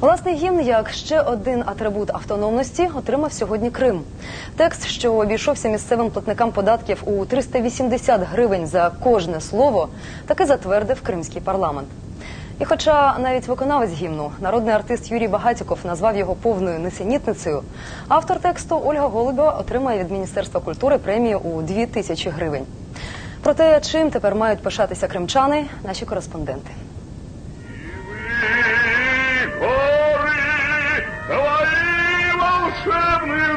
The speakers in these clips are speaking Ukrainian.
Власний гімн, як ще один атрибут автономності, отримав сьогодні Крим. Текст, що обійшовся місцевим платникам податків у 380 гривень за кожне слово, таки затвердив кримський парламент. І хоча навіть виконавець гімну, народний артист Юрій Багатіков назвав його повною несенітницею, автор тексту Ольга Голубєва отримає від Міністерства культури премію у 2 тисячі гривень. Про те, чим тепер мають пишатися кримчани, наші кореспонденти. волшебные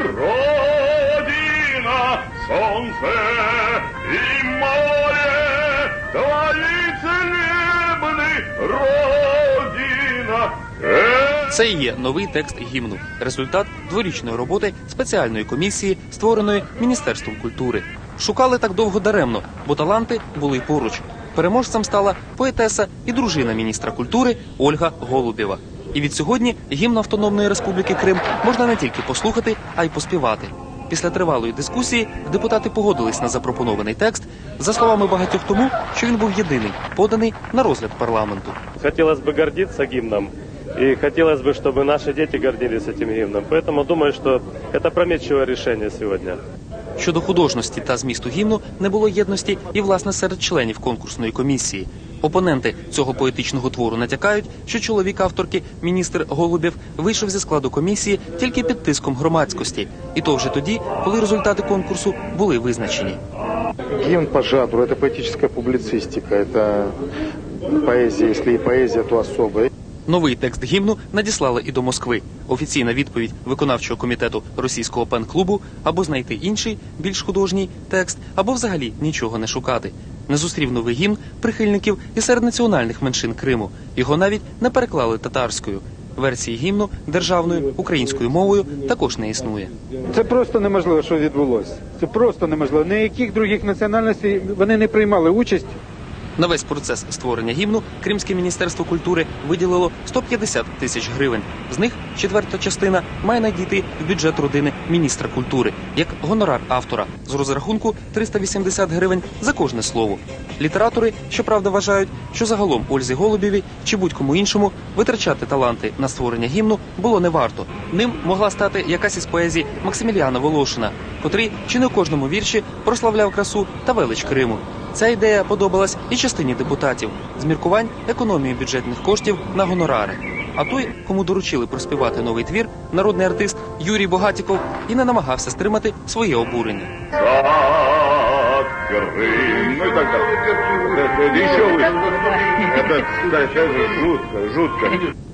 родина, солнце и море твои целебны родина. Э, Це і є новий текст гімну, результат дворічної роботи спеціальної комісії, створеної Міністерством культури. Шукали так довго даремно, бо таланти були поруч. Переможцем стала поетеса і дружина міністра культури Ольга Голубєва. І від сьогодні гімн Автономної Республіки Крим можна не тільки послухати, а й поспівати. Після тривалої дискусії депутати погодились на запропонований текст за словами багатьох тому, що він був єдиний, поданий на розгляд парламенту. Хотелось бы гордиться гимном. И хотелось бы, чтобы наши дети гордились этим гимном. Поэтому думаю, что это прометчивое решение сегодня. Щодо художності та змісту гімну не було єдності і власне серед членів конкурсної комісії. Опоненти цього поетичного твору натякають, що чоловік авторки, міністр Голубєв, вийшов зі складу комісії тільки під тиском громадськості, і то вже тоді, коли результати конкурсу були визначені. Гимн по жанру – это поэтическая публицистика, это поэзия, если и поэзия, то особая. Новий текст гімну надіслали і до Москви. Офіційна відповідь виконавчого комітету російського пен-клубу або знайти інший, більш художній текст, або взагалі нічого не шукати. Не зустрів новий гімн прихильників і серед національних меншин Криму. Його навіть не переклали татарською. Версії гімну державною українською мовою також не існує. Це просто неможливо, що відбулося. Це просто неможливо. Ніяких других національностей вони не приймали участь. На весь процес створення гімну Кримське міністерство культури виділило 150 тисяч гривень. З них четверта частина має надійти в бюджет родини міністра культури як гонорар автора з розрахунку 380 гривень за кожне слово. Літератори, щоправда, вважають, що загалом Ользі Голубєвій чи будь-кому іншому витрачати таланти на створення гімну було не варто. Ним могла стати якась із поезій Максиміліана Волошина, котрий чи не у кожному вірші прославляв красу та велич Криму. Ця ідея подобалась і частині депутатів з міркувань економії бюджетних коштів на гонорари. А той, кому доручили проспівати новий твір, народний артист Юрій Богатіков і не намагався стримати своє обурення. Сад, Крым, ну и так далее. Это Еще выше. Это, да, это жутко, жутко.